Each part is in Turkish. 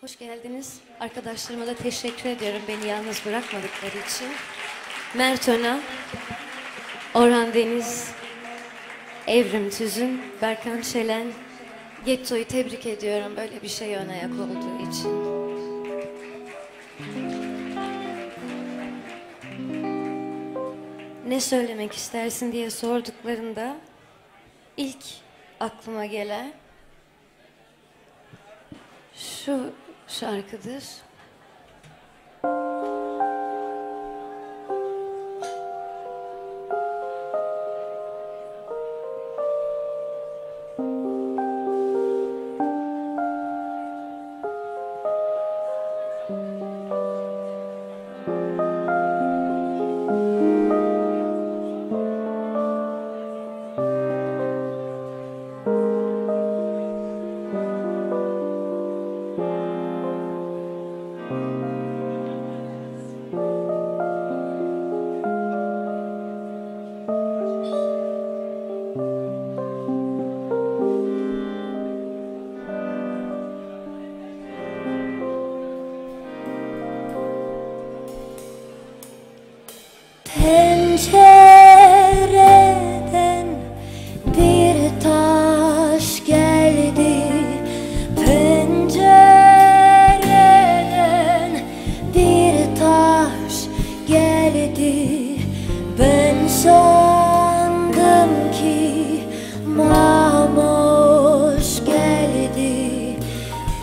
Hoş geldiniz. Arkadaşlarıma da teşekkür ediyorum beni yalnız bırakmadıkları için. Mert Öna, Orhan Deniz, Evrim Tüzün, Berkan Şelen, Getto'yu tebrik ediyorum böyle bir şey ön ayak olduğu için. Ne söylemek istersin diye sorduklarında ilk aklıma gelen şu şarkıdır.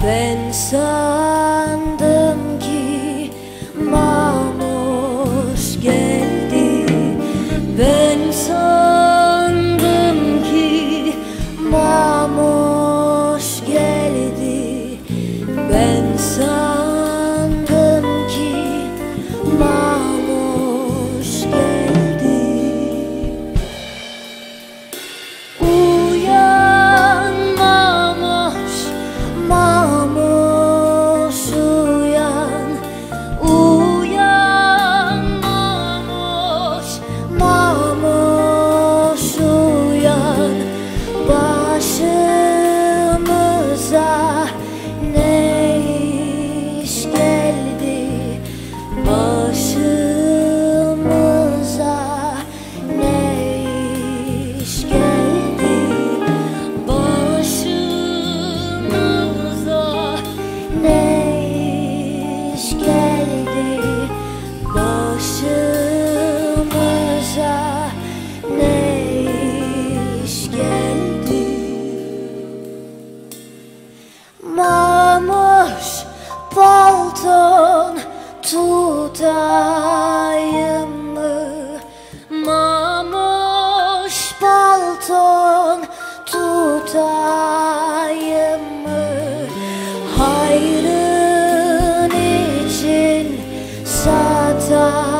Ben sandım ki mamoş geldi. Ben sandım ki mamoş geldi. Ben sandım Mamuş palton tutayım mı? Mamuş palton tutayım mı? Hayrın için satayım